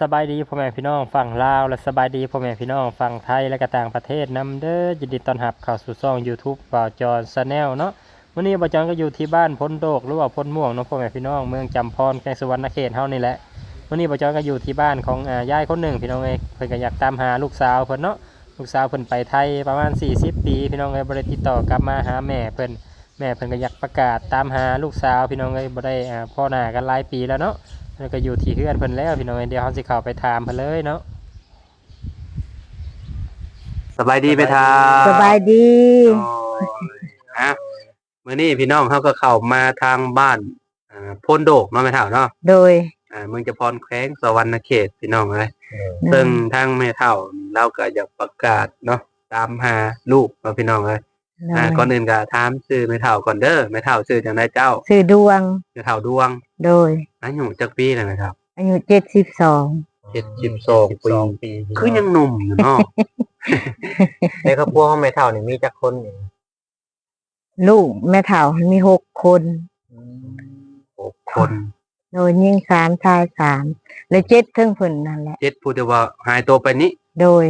สบายดีพ่อแม่พี่น้องฝั่งลาวและสบายดีพ่อแม่พี่น้องฝั่งไทยและก็ต่างประเทศนำเด้อยินดีต้อนรับเข้าสู่ช่อง YouTube บ่าวจอนชาแนลเนาะวันนี้บ่าวจอนก็อยู่ที่บ้านพ้นโดกหรือว่าพ้นม่วงเนาะพ่อแม่พี่น้องเมืองจำพรแขวงสุวรรณเขตเฮานี่แหละวันนี้บ่าวจอนก็อยู่ที่บ้านของอ่ายายคนหนึ่งพี่น้องเอ้เพิ่นก็อยากตามหาลูกสาวเพิ่นเนาะลูกสาวเพิ่นไปไทยประมาณ 40 ปี พี่น้องเอ้ยบ่ได้ติดต่อกลับมาหาแม่เพิ่นแม่เพิ่นก็อยากประกาศตามหาลูกสาวพี่น้องเอ้ยบ่ได้อ่าพ่อหน้ากันหลายปีแล้วเนาะ แล้วก็อยู่ที่เพื่อนเพิ่นแล้วพี่น้องเดี๋ยวเขาสิเข้าไปถามเพิ่นเลยเนาะสบายดีไปทาสบายดีฮะมื้อนี้พี่น้องเขาก็เข้ามาทางบ้านอ่าโพนโดกเนาะแม่เฒ่าเนาะโดยอ่าเมืองจะพรแขวงสวรรณเขตพี่น้องเอ้ยซึ่งทางแม่เฒ่าเราก็อยากประกาศเนาะตามหาลูกเนาะพี่น้องเอ้ยโด อ่ายก่อนอื่นก็ถามชื่อแม่เฒ่าก่อนเด้อแม่เฒ่าชื่อจังไดเจ้าชื่อดวงแม่เฒ่าดวง โดยอายุจักปีแล้วนะครับ อายุเจ็ดสิบสอง72ปี คือยังหนุ่มอยู่เนาะในครอบครัวของแม่เฒ่านี่มีจักคนนี่ลูกแม่เฒ่ามีหกคนหกคนโดยยิ่งสามชายสามและเจ็ดเท่งผลนั่นแหละเจ็ดผู้ที่ว่าหายตัวไปนี้ โดย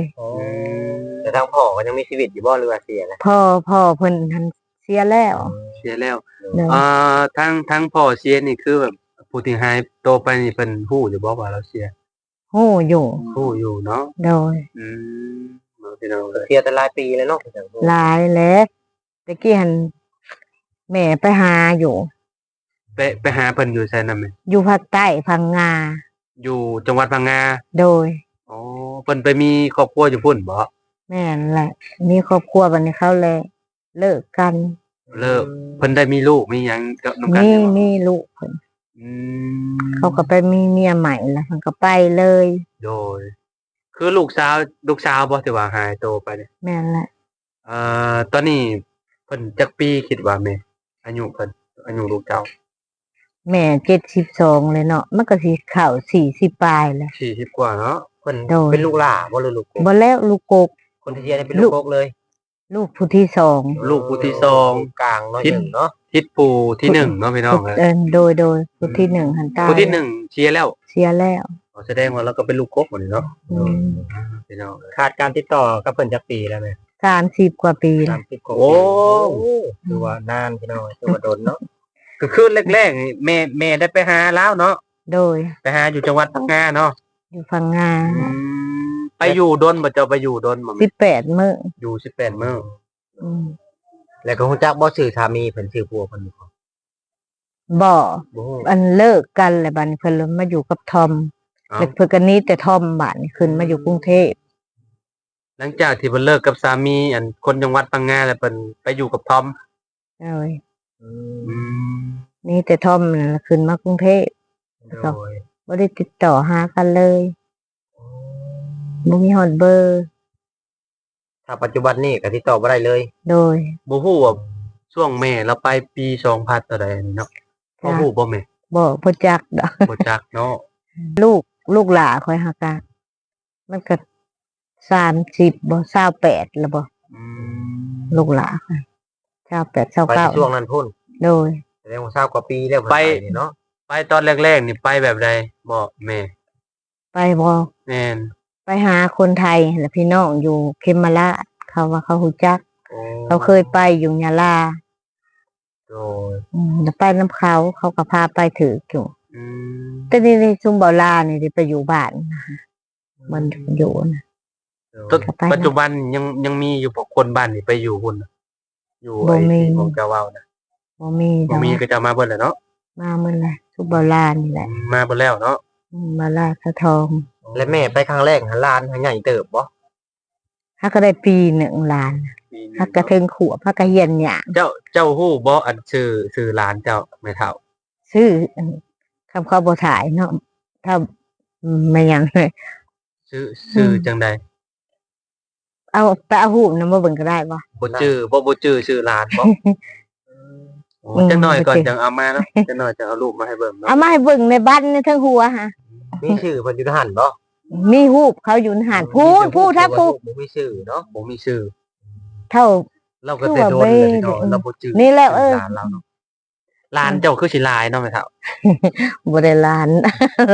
แต่ทางพ่อก็ยังมีชีวิตอยู่บ่หรือว่าเสียแล้วพ่อพ่อเพิ่นทันเสียแล้วเสียแล้วโดยอ่าทั้งทั้งพ่อเสียนี่คือแบบผู้ที่หายตัวไปนี่เพิ่นฮู้อยู่บ่ว่าเราเสียหู้อยู่ฮู้อยู่เนาะโดยอืมเอาพี่น้องเลยเสียแต่หลายปีแล้วเนาะหลายแล้วตะกี้หันแม่ไปหาอยู่ ไปไปหาเพิ่นอยู่ไสนำแม่อยู่ภาคใต้พังงา อยู่จังหวัดพังงา โดยอ๋อเพิ่นไปมีครอบครัวอยู่พุ่นบ่ แม่นแหละ มีครอบครัวบัดนี้เขาเลยเลิกกันเลิกเพิ่นได้มีลูกมีหยังกับนํกันมีอยู่บ่มีลูกเพิ่นอืมเขาก็ไปมีเมียใหม่แล้วมันก็ไปเลย โดย คือลูกสาวลูกสาวบ่ที่ว่าหายตัวไปเนี่ยแม่นแหละเอ่อตอนนี้เพิ่นจักปีคิดว่าแม่อายุเพิ่นอายุลูกเจ้าแม่เจ็ดสิบสองเลยเนาะมันก็สิเข่าสี่สิบปลายแล้วสี่สิบกว่าเนาะเพิ่นโดย เป็นลูกหลานบ่หรือลูกกบบ่แล้วลูกกก คนที่เสียนี่เป็นลูกกกเลย ลูกผู้ที่สองลูกผู้ที่สองกลางเนาะทิศ หนึ่งเนาะทิศปู่ที่หนึ่งเนาะพี่น้องเอ้ยเออโดยโดยผู้ที่หนึ่งหันตายผู้ที่หนึ่งเชียร์แล้วเสียแล้วอ๋อแสดงว่าเราก็เป็นลูกกบหมดเลยเนาะอืมพี่น้องเอ้ยขาดการติดต่อกับเพิ่นจักปีแล้วแม่สามสิบกว่าปีแล้ว30กว่าโอ้ปีถือว่านานพี่น้องถือว่าโดนเนาะก็คือแรกๆนี่แม่แม่ได้ไปหาแล้วเนาะโดย ไปหาอยู่จังหวัดพังงาเนาะอยู่ฟังงา ไปอยู่ดนบ่เจ้าไปอยู่ดนบ่สิบแปดมื้ออยู่สิบแปดมื้ออืมแล้วก็ฮู้จักบ่ชื่อสามีเพิ่นชื่อผัวเพิ่นบ่บ่บ่ฮู้อันเลิกกันแล้วบัดนี้เพิ่นเลยมาอยู่กับทอมเอ้าแล้วเพิ่นก็หนี้แต่ทอมบัดนี้ขึ้นมาอยู่กรุงเทพหลังจากที่เพิ่นเลิกกับสามี อันคนจังหวัดพังงาแล้วเพิ่นไปอยู่กับทอมโดยอืมอืมหนี่แต่ทอมนั่นล่ะขึ้นมากรุงเทพ โดยบ่ได้ติดต่อหากันเลย บ่มีฮอดเบอร์ ถ้าปัจจุบันนี่ก็ติดต่อบ่ได้เลยโดยบ่ฮู้ว่าช่วงแม่เราไปปี2000เท่าใดนี่เนาะบ่ฮู้บ่แม่บ่บ่จักดอกบ่จักเนาะลูกลูกหลาคอยหากะมันก็30บ่28แล้วบ่อืมลูกหลาค่ะ28ไปช่วง29นั้นพุ่นโดย แสดงว่าทราบกว่าปีแล้วเพิ่นไปนี่เนาะไปตอนแรกๆนี่ไปแบบใดบ่แม่ ไปบ่แม่น ไปหาคนไทยและพี่น้องอยู่เขมราชเขาว่าเขาฮู้จักโอ้เขาเคยไปอยู่ยะลาโดยอืมแล้วไปน้ำเขาเขาก็พาไปถืออยู่อืมแต่นี่ในชุมเบาลานี่ได้ไปอยู่บ้านนะคะมันอยู่นะตอนก็ไปนะปัจจุบันยังยังมีอยู่พวกคนบ้านนี่ไปอยู่พุ่นน่ะอยู่บ่ไอ้มีที่ผมจะเว้านะบ่มีดบ่อกมีก็จะมาเบิ่นแหละเนาะมาเมื่อไรชุมเบาลานี่แหละ มาเบิ่นแล้วเนาะอื มมาลาสะทอง และแม่ไปครั้งแรกหาหลานหาใหญ่เติบบ่ฮักก็ได้ปีหนึ่งล้านฮักกระเทิงขวบฮักกระเฮียนหยางเจ้าเจ้าฮู้บ่อันชื่อชื่อร้านเจ้าแม่เฒ่าซื้อคำข้าวบ่ถ่ายเนาะถ้าไม่หยังเลยชื่อชื่อจังใดเอาไปเอาหูปนำมาเบิ่งก็ได้บ่บ่ชื่อบ่บ่ชื่อชื่อร้านบ่โอ้อืม จังน้อยก่อนบ่ชื่อจังเอามาเนาะจังน้อยจะเอารูปมาให้เบิ่งเนาะเอามาให้เบิ่งในบ้านในทั้งหัวฮะมีชื่อเพิ่นอยู่ในหันบ่มีหูปเขาอยู่ในหานพูดพูดถ้าพูดบ่มีชื่อเนาะบ่มีชื่อ เท่า เราก็แต่โดนเลยเนาะเราบ่ชื่อนี่แหละเออร้านเราเนาะลานเจ้าคือสิลายเนาะแม่เฒ่าบ่ได้หลาน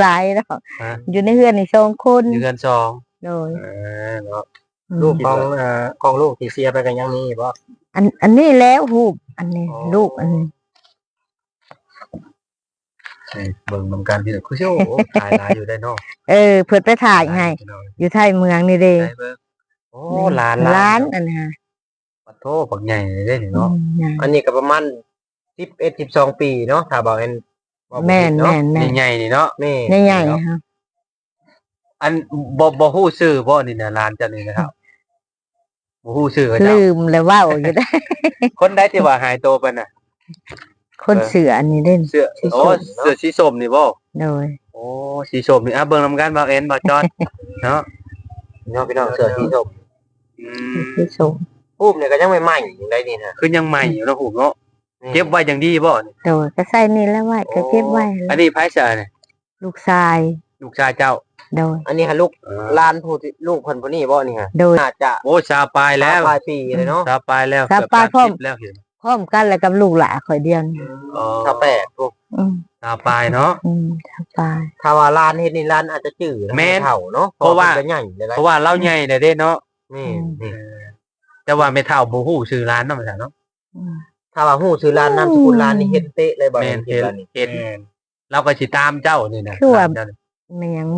หลายดอกฮะอยู่ในเฮือนนี่สองคนอยู่กันสองโดยเออเนาะอืมลูกของเอ่อของลูกที่เสียไปกันยังมีบ่ อันอันนี้แล้วหูบอันนี้อ๋อลูกอันนี้เบิ่งนำกันพี่น้องคือสิโอ้โหถ่ายหลายอยู่ได้เนาะเออ เพิ่นไปถ่ายให้พี่น้องอยู่ไทยเมืองนี่เด้ได้เบิ่งโอ้ลานล้านอันนี้ฮะปะโทบักใหญ่เลยเด้นี่เนาะ อืมอันนี้ก็ประมาณ11 12ปีเนาะถ้าบอกเอ็นว่าบ่แม่นผิดเนาะแม่นแม่น ใหญ่ๆนี่เนาะแม่ในใหญ่ๆฮะอันบ่บ่ฮู้ชื่อบ่นี่นะร้านเจ้านี่นะครับ บ่ฮู้ชื่อเขาเจ้าลืมแล้วเว่าอยู่ได้ คนใดที่ว่าหายตัวไปน่ะ คนเสืออันนี้เด่น เสื้อสีส้ม โอ้เสื้อสีส้มนี่บ่โดย โอ้สีส้มนี่อะเบิ่งนำกันบ่าวเอ็นบ่าวจอดเนาะเนาะพี่น้องเสื้อสีส้มอืมที่สงรูปเนี่ยก็ยังใหม่ๆอยู่ได้นี่นะคือยังใหม่อยู่เนาะฮูกเนาะเก็บไว้อย่างดีบ่นี่โดยก็ใส่นี่แล้วไว้ก็เก็บไว้อันนี้ไผเสียนี่ลูกชาย ลูกชายเจ้า โดย อันนี้ค่ะลูกลานผู้ที่ลูกคนผู้นี้บ่นี่ฮะโดย น่าจะโอ้ชาปลายแล้วปลายปีเลยเนาะชาปลายแล้วชาปลายพร้อม เกือบ30แล้วเห็นพร้อมกันแล้วกับลูกหลานข่อยเดียวนี่อ๋อถ้าแปดพวกอืมชาปลายเนาะ อืมสบาย ถ้าว่าลานเฮ็ดนี่ลานอาจจะจืดะแม่นเฒ่าเนาะเพราะว่าพิ่นก็ใหญ่เลยนะเพราะว่าเราใหญ่เลยเด้เนาะนี่นี่แต่ว่าไม่เท่าบ่ฮู้ชื่อร้านเนาะไม่เท่าเนาะอืม ถ้าว่าฮู้ชื่อลานนามสกุลลานนี่เฮ็ดเป๊ะเลยบ่แม่นเห็เห็นลานนี่เห็นเราก็สิตามเจ้านี่นะคือว่าตามเจ้นี่ มันยัง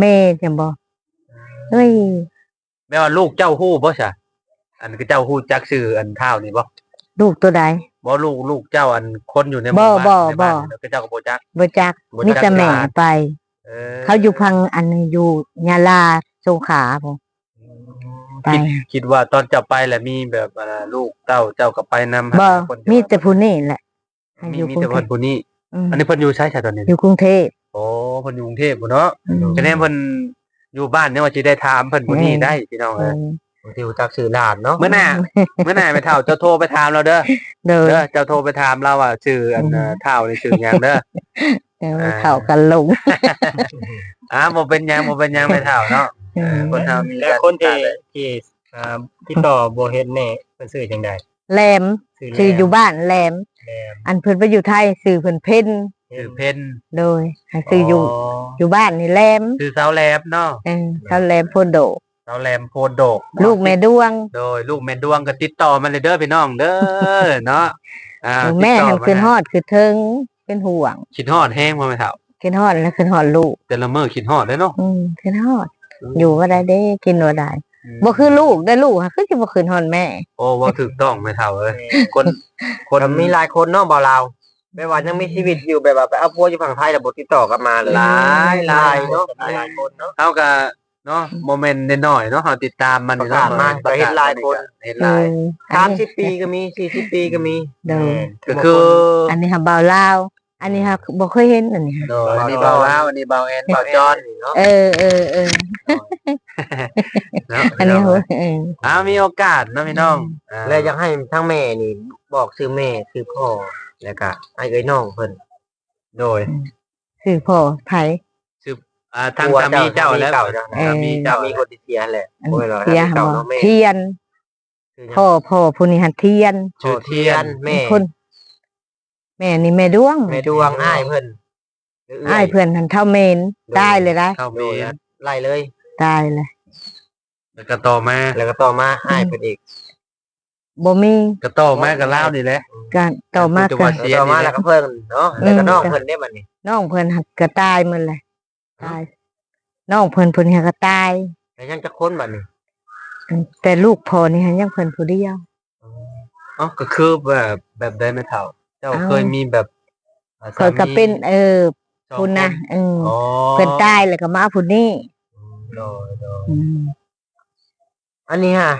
แม่จังบ่เฮ้ยแม่ว่าลูกเจ้าฮู้บ่ซะอันคือเจ้าฮู้จักชื่ออันเท่านี่บ่ลูกตัวใดบ่ลูกลูกเจ้าอันคนอยู่ในหบ่มู่บ่บ้านในบ้านบ่แล้วก็เจ้าก็บ่จักบ่จักบ่มีจักแต่แม่หลานไปเออเขาอยู่พังอันนี้อยู่ยาลาสงขลาผมไปคิดคิดว่าตอนเจ้าไปแล้วมีแบบอ่าลูกเต้าเจ้าก็ไปนำบ่คนมีแต่ผู้นี่แหละมีอยู่มีกรุงแต่เทคนพผู้นี้อืมอันนี้เพิ่นอยู่ใช้ใช่ตอนนี้อยู่กรุงเทพโอ้ เพิ่นอยู่กรุงเทพบ่เนาะอืมคะแนนเพิ่นอยู่บ้านเนี่ยว่าสิได้ถามเพิ่นผู้นี้อืมได้พี่น้องเอเอ้ยอบางทีรู้จักชื่อลานเนาะเมื่อหน้าเมื่อหน้าไปเท่าเจ้าโทรไปถามเราเด้อเดินเด้อเจ้าโทรไปถามเราว่าชื่ออันอืมเอ่อเท่านี่ชื่อหยังเด้อเดี๋ยวอ่าเข้ากันลงอ่าบ่เป็นหยังบ่เป็นหยังไปเท่าเนาะเออคนเฮามีแล้วคนที่ที่อ่าที่ต่อบ่เฮ็ดแน่เพิ่นชื่อจังได๋แหลมชื่ออยู่บ้านแหลมอันเพิ่นไปอยู่ไทยสื่อเพิ่นเพ่น ชื่อเพิ่นโดยให้สื่ออยู่อยู่บ้านนี่แหลมชื่อสาวแหลมเนาะเออเขาแหลมโพนโดสาวแหลมโพนโดกลูกแม่ดวง โดย ลูกแม่ดวงก็ติดต่อมาเลยเด้อพี่น้องเด้อเนาะอ่าแม่ติดต่หันมาขึ้นฮอดคือเทิงเป็นห่วงคิดฮอดแห้งบ่แม่เฒ่าขึ้นฮอดแล้วขึ้นฮอดลูกแต่ละมื้อคิดฮอดเด้อเนาะอืมขึ้นฮอด อยู่ก็ได้เด้กินบ่ได้บ่คือลูกได้ลูกค่ะคือสิบ่ขึ้นฮอดแม่ โอ้บ่ถูกต้องแม่เฒ่าเอ้ยคนคคนนมีหลายคนเนาะบ่าวลาว ไม่ว่ายังมีชีวิตอยู่แบบว่าไปเอาผัวอยู่ฝั่งไทยแล้วบ่ติดต่อกลับมาเลยหลายหลายเนาะหลายคนเนาะ เฮาก็เนาะโมเมนต์น้อยๆเนาะเฮาติดตามมันนี่เนาะประกาศมาก็เห็นหลายคน เห็นเอหลายออันนี้30ปีก็มี40ปีก็มีเด้อก็คืออันนี้ค่ะบ่าวลาวอันนี้ค่ะบ่เคยเห็นอันนี้ค่ะ โดยอันนี้เบาแล้วอันนี้เบาแอนเบาจอนเนาะเออเออเออเนาะอันนี้หัวเอออ้าวมีโอกาสเนาะพี่น้องอ่า แล้วอยากให้ทั้งแม่นี่ บอกชื่อแม่ชื่อพ่อ แล้วก็ไอ้เอ้ยน้องเพิ่นโดยคือพ่อไผ อ่าทางสามีเจ้าแล้ว เก่าเจ้าเออ สามีเจ้าเจ้ามีคนที่เสียแหละอันโอ้ยเหรอเทียนเก่าบ่เนาะแม่เทียนชื่อพ่อพ่อผู้นี้หันเทียนชื่อเทียนแม่คนแม่นี่แม่ดวงแม่ดวงอ้ายเพิ่นอ้ายเพื่อนหันเท่าเมนตายเลยได้เข้าโดมียไล่เลย ตายเลยแล้วก็ต่อมาแล้วก็ต่อมาอ้ายเพิ่นอีก บ่มีก็ต่อมาก็เล่าวนี่แหละ การต่อมาจังหกัวันดแล้วต่อมาแล้วก็เพิ่นเนาะแล้วก็น้องเพิ่นได้บัดนี้น้องเพื่อนหักก็ตายหมันเลยตายน้องเพื่อนเพื่อนหักก็ตาย แล้วยังจะค้นบัดนี้แต่ลูกพ่อนี่หันยังเพื่อนผู้เดียวอ๋อก็คือแบบแบบได้ไหมเท่า เจ้าเอ้าเคยมีแบบอ่าเคยก็เป็น เออสองคุณนะเอออ๋อเพื่อนตายแล้วก็มาผู้นี้โดยโดยอืมอันนี้ฮะ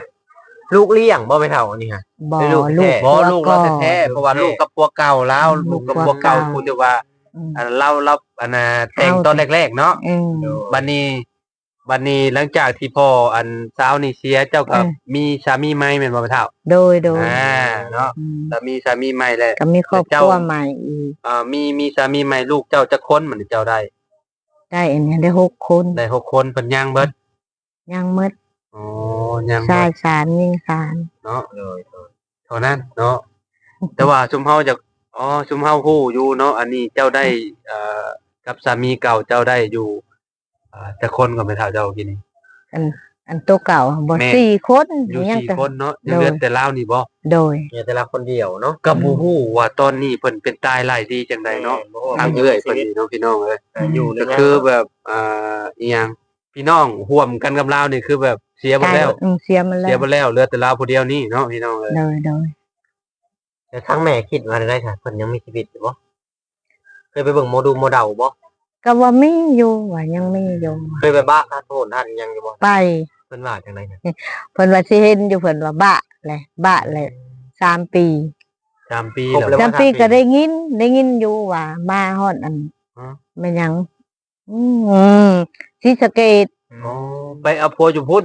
ลูกเลี้ยงบ่ไปเท่าอันนี้ฮะบ่เป็นลูกลูกแท้บ่ตัวลูกก่เราอนแท้ๆเพราะว่าลูกกับปัวเก่าแล้วอืมลูกกับปัวเก่าปัวเก่าคุณเดียวว่าอืมอันเราเราอันน่ะแต่งตอนแรกๆเนาะอืมบัดนี้บัดนี้หลังจากที่พ่ออันสาวนี่เสียเจ้าก็อืมมีสามีใหม่แม่นบ่เท่า โดยโดยอ่าเนาะอืมสามีสามีใหม่แล้วก็มีครอบเจ้าครัวใหม่อีกอ่ามีมีสามีใหม่ลูกเจ้าจะค้นเหมือนเจ้าได้ ได้อันนี้ได้หกคนได้หกคนเพิ่นย่างเบิดยังมืดอ๋อ ย่างชาเบิยดสามยิงสามเนาะเท่านั้นเนาะ แต่ว่าชุมเฮาจะอ๋อชุมเฮาฮู้อยู่เนาะอันนี้เจ้าได้เอ่อกับสามีเก่าเจ้าได้อยู่อ่าแต่คนก็ไม่เท่าเจ้ากินนี่ อันอันตัวเก่าบ่แม่ สี่คนอยู่ยังสี่แต่ คนเนาะยังโดยเหลือแต่ลาวนี่บ่โดย เนี่ยแต่ละคนเดียวเนาะก็บ่ฮู้ว่าตอนนี้เพิ่นเป็นตายหลายดีจังไดเนาะทางเอื้อยเพิ่นนี่เนาะพี่น้องเอ้ย อยู่หรืก็อยังคือแบบอ่าอีหยัง พี่น้องร่วมกันกับลาวนี่คือแบบเสียหมดแล้วอืมเสียมันแล้เสียวหมดแล้วเหลือแต่ลาวผู้เดียวนี่เนาะพี่น้องเอ้ยโดยโดยแต่ทั้งแม่คิดว่าได้ค่ะเพิ่นยังมีชีวิตอยู่บ่เคยไปเบิ่งโมดูโมเดาบ่ก็ว่ามีอยู่ว่ายังมีอยู่เคยไปบ้าท่านโทษท่านยังอยู่บ่ไปเพิ่นว่าจังไดน่ะเพิ่นว่าสิเห็นอยู่เพิ่นว่าบะแหละบะแหละสามปีสามปีครบแล้วแล้วสามปีก็ได้ยินได้ยินอยู่ว่ามาฮอดอันฮะแม่นหยัง อืมศรีสะเกษอ๋อไปเอาผัวอยู่พุ่น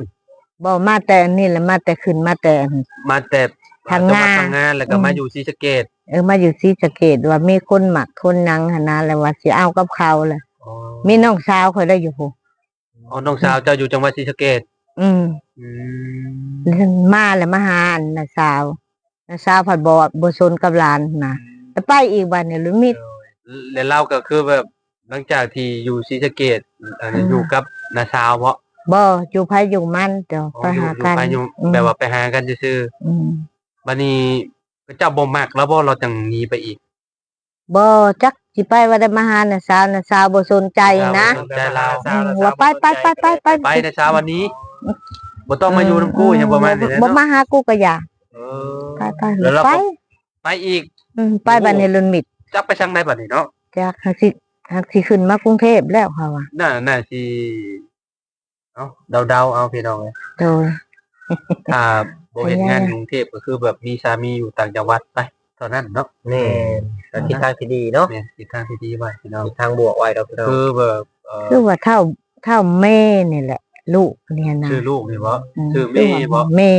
บ่มาแต่อันนี่แหละมาแต่ขึ้นมาแต่อัน มาแต่ทางจัหวัดงาทางงานแล้วก็อืม มาอยู่ศรีสะเกษเออมาอยู่ศรีสะเกษว่ามีคนหมักคนนังหนนะแล้วว่าสิเอากับเขาแหละอ๋อมีน้องสาวเขาได้อยู่พูอ๋อน้องสาวเจ้าอยู่จังหวัดศรีสะเกษอืมอืมมาแล้วมาหาอันน่ะสาวน่ะสาวผัดบอดบ่ซนกับหลานนะแล้วไปอีกวันเนี่ยลุมิดแล้วเราก็คือแบบ หลังจากที่อยู่ศรีสะเกษอันนี้อืมอยู่กับนาสาวเพราะบ่อยู่ไผอยู่มันเดี๋ยวไปหากันไปอยู่อืมแบบว่าไปหากันซื่ออืมๆบัดนี้เจ้าบ่มักแล้วบ่เราจังหนีไปอีกบ่จักสิไปว่าได้มาหาน่ะสาวน่ะสาวบ่สนใจนะสนใจเราอืมว่าไปไปไปไปไปไปในเช้าวันนี้บ่ต้องมาอยู่น้ำกู้อย่างประมาณนี้นะบ่เนาะมาหากูก็อย่าเออ ไปไปแล้วเราไปก็ไปอีก อืมไปบัดนี้ลุมิดจักไปทางใดบัดนี้เนาะ จากหักสิ หักสิขึ้นมากรุงเทพแล้วค่ะว่าน่าน่าสิเอ้าเดาๆเอาพี่น้องเอ้ยโดย ถ้าบ่เฮ็ดงานไปยังกรุงเทพก็คือแบบมีสามีอยู่ต่างจังหวัดไปเท่านั้นเนาะแม่ก็ทิศทางที่ดีเนาะแม่นทิศทางที่ดีไว้พี่น้องทิศทางบวกไว้ดอกพี่น้องคือแบบเอ่อคือว่าเท่าเท่าแม่นี่แหละ ลูกเนี่ยนะชื่อลูกนี่บ่มชื่อแม่บ่แม่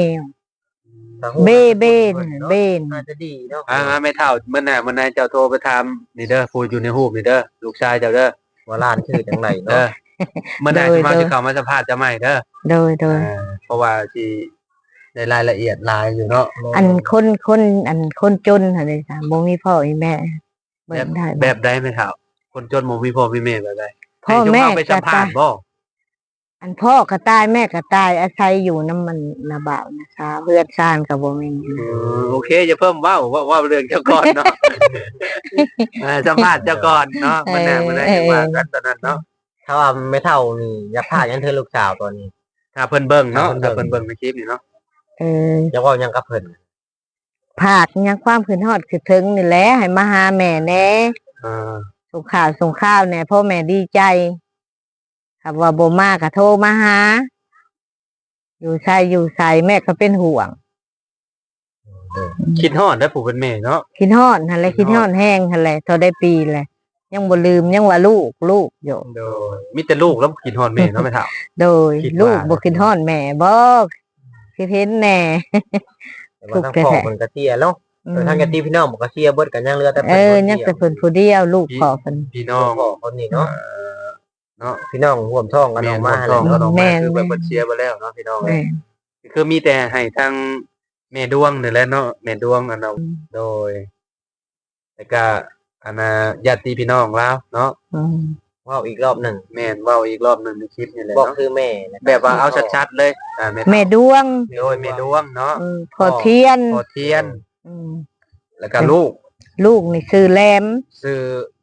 ทางเบ้เบ้เนาะนี่เบ้นน่าจะดีเนาะอ่าไม่เท่าเมื่อน่ะเมื่อนายเจ้าโทรไปถามนี่เด้อผู้อยู่ในรูปนี่เด้อลูกชายเจ้าเด้อว่าร้านชื่อจังไดเด้เนาะอเมื่อนายสิมาสิเข้ามาสัมภาษณ์จะใหม่เด้อโดยโดย อ่าเพราะว่าสิในรายละเอียดหลายอยู่เนาะ อันคนคนอันคนจนอะไรจ้ะบ่มีพ่อมีแม่แบเบิ่บงได้แบบใดไม่เท่าคนจนบ่มีพ่อมีแม่แบบใดพ่อให้แม่เจ้าไปสัก็มภาตาษยณ์บ่ อันพ่อก็ตายแม่ก็ตายอาศัยอยู่น้ำมันนาบ่าวนะคะเพื่อนซ่านก็บ่มีเออโอเคอย่าเพิ่มเว้าว่าว่าเรื่องเจ้าก่อนเนาะ เออสัมภาษณ์เจ้าก่อนเนาะเมื่อน่ะเมื่อน่ะจะว่ากันตอนนั้นเนาะถ้าว่าไม่เท่านี่อยากพายังเธอลูกสาวตอนนี้ ถ้าเพิ่นเบิ่งเนาะถ้าถ้าเพิ่เพิ่นนเบิ่เบิ่งงในคลิปนี่เนาะเอออยากเว่ายังกับเพิ่นภาคยังความขึ้นฮอดคือถึงนี่แหละให้มาหาแม่แน่เออส่งข่าวส่งข้าวเนี่ยพ่อแม่ดีใจ ครับว่าโบมาก็โทรมาหา อยู่ใส่อยู่ใส่แม่ก็เป็นห่วง คิดฮอดได้อผู้เป็นแม่เนาะ คิดฮอดหันแหละคิดฮอดแห้งหันแหละเท่าได้ปีแหละยังบ่ลืมยังว่าลูกลูกอยู่ โดยมีแต่ลูกแล้วคิดฮอดแม่เนาะไม่เท่า โดยคิดว่า ลูกบ่คิดฮอดแม่บ่คิดเห็นแน่ แต่ว่าทางพ่อมันก็เสียเนาะอืมแต่ทางญาติพี่น้องมันก็เสียเบิดกันยังเหลือแต่เอเพิ่นอคนยังเดียวแต่เพิ่นผู้เดียวลูกขอเพิ่นพี่น้อง พ่อคนนี้เนาะ เอ่อ เนาะพี่น้องร่วมท้องกันแม่ออกมามาท้องแล้วก็ออกแม่มานคือแบบแม่เพิ่นเชียร์ไปแล้วเนาะพี่น้องแม่คือมีแต่ให้ทางแม่ดวงนี่แหละเนาะแม่ดวงอันนั้นโดยแล้วก็อันน่ะญาติพี่น้องแล้วเนาะอืมเว่าอีกรอบหนึ่งแม่นเว้าอีกรอบหนึงในคลิปนี่แหละบอกเนาะคือแม่นะแบบว่าเอาชัดๆเลยอ่าแม่แม่ดวงโดยแม่ดวงเนาะอืมพอเทียนพอเทียนอืมแล้วก็ลูก ลูกนี่ชื่อแรมชื่อ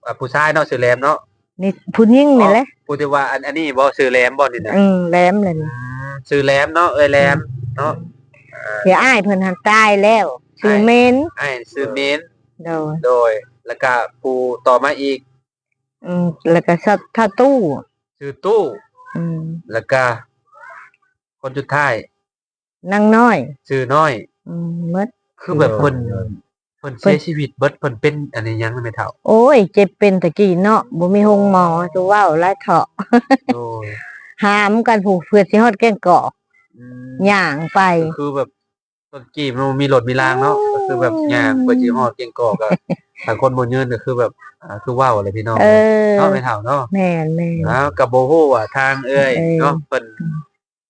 อ่าผู้ชายเนาะชื่อแหลมเนาะ นี่ผู้หญิงนี่แหละผู้ที่ว่าอันอันนี้บ่ชื่อแหลมบ่นี่นะอืมแรมเลยนี่ชื่อแหลมเนาะเอ้ยแหลมเนาะเดี๋ยวอ้ายเพิ่นหันตายแล้วชื่อเมนไอ้ชื่อเมนโดยโดย แล้วก็ผู้ต่อมาอีก อืมแล้วก็สัตท่าตู้ชื่อตู้ อืมแล้วก็คนสุดท้ายนางน้อยชื่อน้อย อืมหมดคือแบบเพิ่นเพิ่นเสียชีวิตเบิดเพิ่นเป็นอันนี้ยังไม่เท่า โอ้ย เจ็บเป็นตะกี้เนาะบ่มีหงหมอจะเว้าหลายเถาะโดยหามกันผูกเพื่อสิฮอดแก้งกอกอืมย่างไป ก็คือแบบต้นกีบมันมีรถมีรางเนาะก็คือแบบย่างเพื่อสิฮอดเก่งกอกอะทางคนบ่ยืนก็คือแบบอ่าคือว้าวอะไรพี่น้องเออเนาะไม่เท่าเนาะแม่นแม่น แล้วกับโบฮู้อะทางเอ้ยเออ เนาะเพิ่น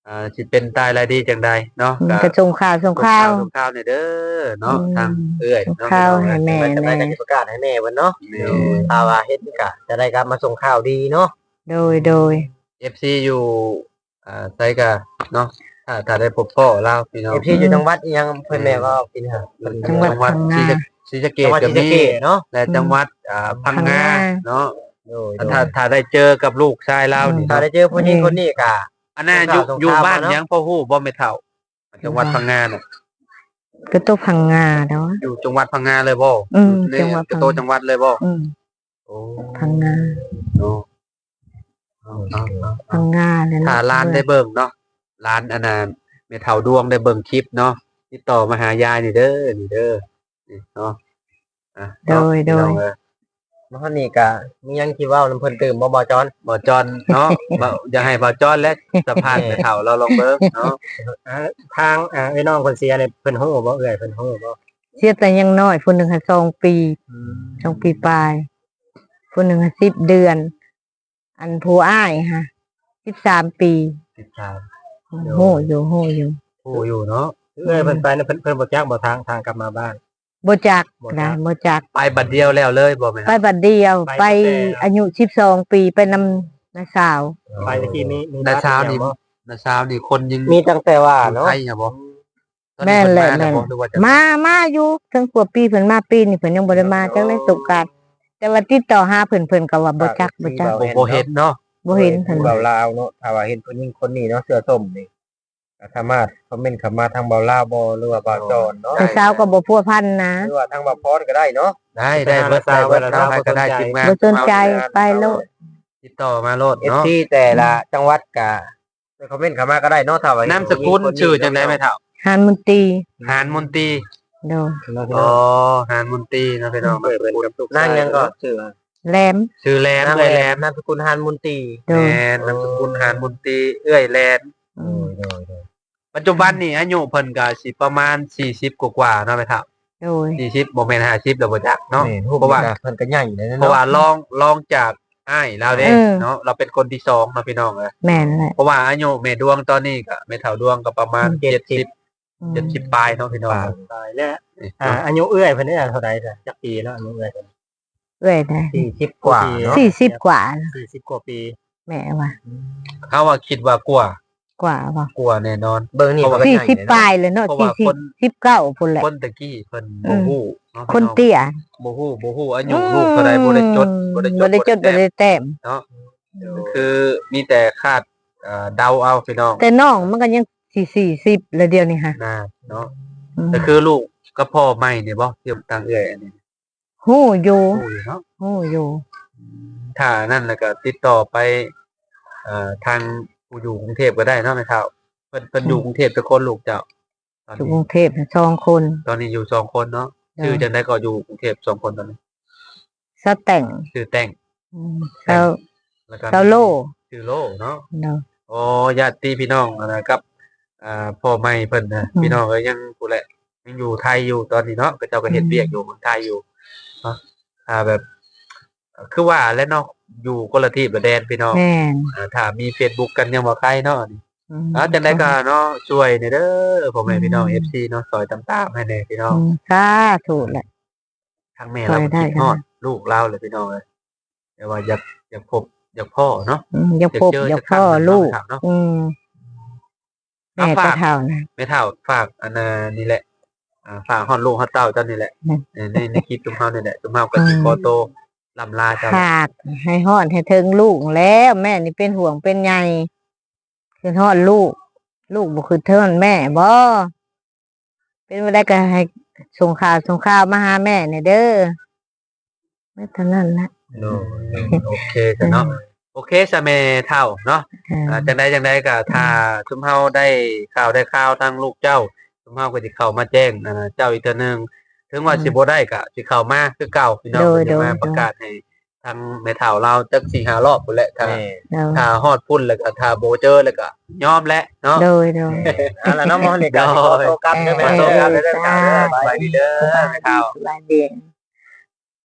อ่าสิเป็นตายรายดีจังใดเนาะอืมกระชงข่าวชงข้าวส่งข่าวเนี่ยเด้อเนาะอืมทางเอื้อยส่งเนาะข้าวให้แม่จะได้กันประกาศให้แม่เพิ่นเนาะเดี๋ยวถ้าว่าเฮ็ดกะจะได้กลับมาส่งข่าวดีเนาะโดยโดย FC อยู่อ่าไสกะเนาะถ้าถ้าได้พบพ่อเราพี่น้องเอฟซีอยู่จังหวัดอีหยังเพิ่นแม่ก็กินหาเพิ่นจังหวัดจังหวัดพังศรีงาสะศรีสะเกจัษงหวัดก็ศรีสะมีเกษเนาะและจังหวัดอ่าพังงาพังงาเนาะโดยถ้าถ้าได้เจอกับลูกชายเรานี่ถ้าเนาะได้เจอผู้หญิงคนนี้กะ อันนั้นอยู่ส่งข่าวอยู่บ้านส่งข่าวมาเนาะยังพ่อฮู้บ่แม่เฒ่าจังหวัดพังงาน่ะก็ตัวพังงาเนาะอยู่จังหวัดพังงาเลยบ่อืมในจังหวัดกระโตพังงาจังหวัดเลยบ่อืมโอ้พังงาเนาะเอาเอาเอาพังงาเลยถ้าร้านได้เบิ่งเนาะร้านอันนั้นแม่เฒ่าดวงได้เบิ่งคลิปเนาะติดต่อมาหายายนี่เด้อนี่เด้อนี่เนาะอะโดยโดยพี่น้องเอ้ มาฮอดนี่กะมีหยังคิดเว้านำเพิ่นตื่มบ่บ่จอนบ่จอนเนาะบ่อยากให้บ่จอนและสัมภาษณ์แม่เฒ่าเราลองเบิ่งเนาะทางอ่าไอ้น้องเพิ่นเสียเนี่ยเพิ่นฮู้บ่เอื้อยเพิ่นฮู้บ่เสียแต่ยังน้อยคนหนึ่งค่ะสองปีสองปีปลายคนหนึ่งค่ะสิบเดือน อันผู้อ้ายค่ะสิบสามปีติดตามโหอยู่โหอยู่ผู้อยู่เนาะเอื้อยเพิ่นไปเนี่ยเพิ่นเพิ่นบ่จักบ่ทางทางกลับมาบ้าน บ่จักบ่จัก นะบ่จัก ไปบัดเดียวแล้วเลยบ่แม่นไปบัดเดียวไปไปตั้งแต่ อายุสิบสองปีไปนำนาสาว ไปตะกี้มีมีนาเช้านี่นาเช้านี่คนยังมีตั้งแต่ว่าเนาะไทยอะบ่แม่นแหละตอนนี้แม่น เพิ่นมาแล้วบ่หรือว่าจะมามาอยู่ถึงกว่าปีเพิ่นมาปีนี่เพิ่นยังบ่ได้มาจังเลยสงกรารแต่ว่าติดต่อหาเพิ่นเพิ่นก็ว่าบ่จักบ่จักบ่บ่เห็นเนาะบ่เห็นเพิ่นเบาลาวเนาะถ้าว่าเห็นผู้หญิงคนนี้เนาะเสื้อส้มนี่ก็ สามารถคอมเมนต์เข้ามาทางเบาลาวบ่หรือว่าเบาจอนเนาะแต่สาวก็บ่พัวพันนะหรือว่าทางเบาพรก็ได้เนาะได้ได้เบิดไปหาได้เบิดนาเนาะซาวใครก็ได้ทีมงานบ่สนใจไปโลดติดต่อมาโลดเอฟเนาะซีแต่ละจังหวัดก็ไปคอมเมนต์เข้ามาก็ได้เนาะถ้าว่าเห็นามสกุลชื่อจังได๋แม่เฒ่าหานมุนตรีหานมนตรีโดยอ๋อหานมนตรีเนาะพี่น้องเปิดเป็นกับทุกนางยังก็ชื่อแหลมชื่อแลนนางเอ้ยแหแลลนมนามสกุลฮานมุนตรีโดแลยนนามสกุลหานมนตรีเอ้ยแลนอืม ปัจจุบันนี่อายุเพิ่นก็สิประมาณ40กว่าๆเนาะแม่เฒ่าโดย40บ่แม่น50แล้วบ่จักเนาะ นี่เพราะว่า เพิ่นก็ใหญ่เลยนะเพราะว่าเนาะลองลองจากอ้ายเราเด้เออ เนาะเราเป็นคนที่สองเนาะพี่น้องเอ้ยแม่นแหละเพราะว่าอายุแม่ดวงตอนนี้ก็แม่เฒ่าดวงก็ประมาณเจ็ดสิบอืม70 70ปลายเนาะพี่น้องตายแล้วนี่อ่าอายุเอื้อยเพิ่นนี่เท่าใดจ้ะจักปีแล้วอายุเอื้อยเพิ่นเอ้ยนะ40กว่าเนาะสี่สิบกว่านะ40กว่าปีแม่ว่าเขาว่าคิดว่ากลัว กว่าป่ะกลัวแน่นอน เบิ่งนี่มันก็สี่ใหญ่สิบเลยปเนาะลายเลยเนาะเพราะสี่ว่าสิบคนสิบเก้าพุ่นแหละ คนตะกี้เพิ่นอืบ่ม ฮู้เนาะคนพี่องเตี้ยบ่ฮู้บ่ฮู้อายุลูกเท่าใดบ่ได้จดบ่ได้จดบ่ได้จดบ่ได้แต้ม เนาะคือมีแต่คาดเอ่อเดาเอาพี่น้องแต่น้องมันก็ยังสี่สี่สิบเลยเดียวนี่ค่ะนะเนาะอืมแต่คือลูกกับพ่อใหม่นี่บ่เทียมทางเอื้อยอันนี้ฮู้อยู่ฮู้อยู่เนาะฮู้อยู่ถ้านั่นแล้วก็ติดต่อไปเอ่อทาง ผู้อยู่กรุงเทพก็ได้เนาะแม่เฒ่าเพิ่นเพิ่นอยู่กรุงเทพแต่คนลูกเจ้า ตอนอยู่กนี้รุงเทพน่ะสองคนตอนนี้อยู่สองคนเนาะชื่อจังได๋ก็อยู่กรุงเทพสองคนตอนนี้สะแต่งชื่อแต่งอืมเซาแล้วก็เซาโลชื่อโลเนาะ เนาะ โอ้ญาติพี่น้องนะครับอ่าพ่อใหม่เพิ่นนะอืมพี่น้องก็ยังกูแหละยังอยู่ไทยอยู่ตอนนี้เนาะก็เจ้าก็เฮ็ดอืมเวียกอยู่เมืองไทยอยู่เนาะอ่าแบบ คือว่าแล้วเนาะอยู่คนละที่ประแดนพี่น้องแม่นอ่าถ้ามี Facebook กันยังบ่ใครเนาะนี่อืมอ่าจังได๋ก็เนาะช่วยหน่อยเด้อพ่อแม่พี่น้อง FC เนาะซอยตามๆให้แน่พี่น้อง อืมสาธุแหละทางแม่เราช่วยได้คิดค่ะฮอดลูกเราเลยพี่น้องเอ้ยแต่ว่าอยากอยากพบอยากพ่อเนาะอืมอย่าพบเจออย่าสักครั้พ่องหนึ่งลูก เนาะ อืมแม่เอาก็ฝากเท่านะ ไม่เท่าฝากอันน่ะนี่แหละอ่าฝากฮอดลูกฮอดเต้าเจ้านี่แหละอืมเออในในคลิปจุมเฮานี่แหละจุมเฮาก็สิอืม ขอโตว ลำลาเจ้าขาดให้ฮอดให้ถึงลูกแล้วแม่นี่เป็นห่วงเป็นใยคือฮอดลูก ลูกบ่คือเท่าแม่บ่เป็นบ่ได้ก็ให้ส่งข่าวส่งข่าวมาหาแม่เนี่ยเด้อไม่เท่านั้นละโน่โอเคจ้ะเนาะโอเคซะแม่เท่าเนาะอ่าอ่าจังไดจังไดก็ถ้าจุมเฮาได้ข่าวได้ข่าวทางลูกเจ้าจุมเฮาก็สิเข้ามาแจ้งอ่าเจ้าอีกเทื่อนึง ถึงว่าสิบ่ได้ก็สิเข้ามาคือเก่าพี่น้องโดยจะมาโดย ประกาศให้ทางแม่เฒ่าเราจัก4 5รอบพุ่นแหละถ้าแม่เนาะถ้าฮอดพุ่นแล้วก็ถ้าบ่เจอแล้วก็ยอมแล้วเนาะ โดยโดย เอาล่ะเนาะหมอนี่ก็สิขอโทษกลับเด้อแม่ขอเด้โทษครับอเด้อเด้อเด้อสบายดีเด้อแม่เฒ่าสบายดี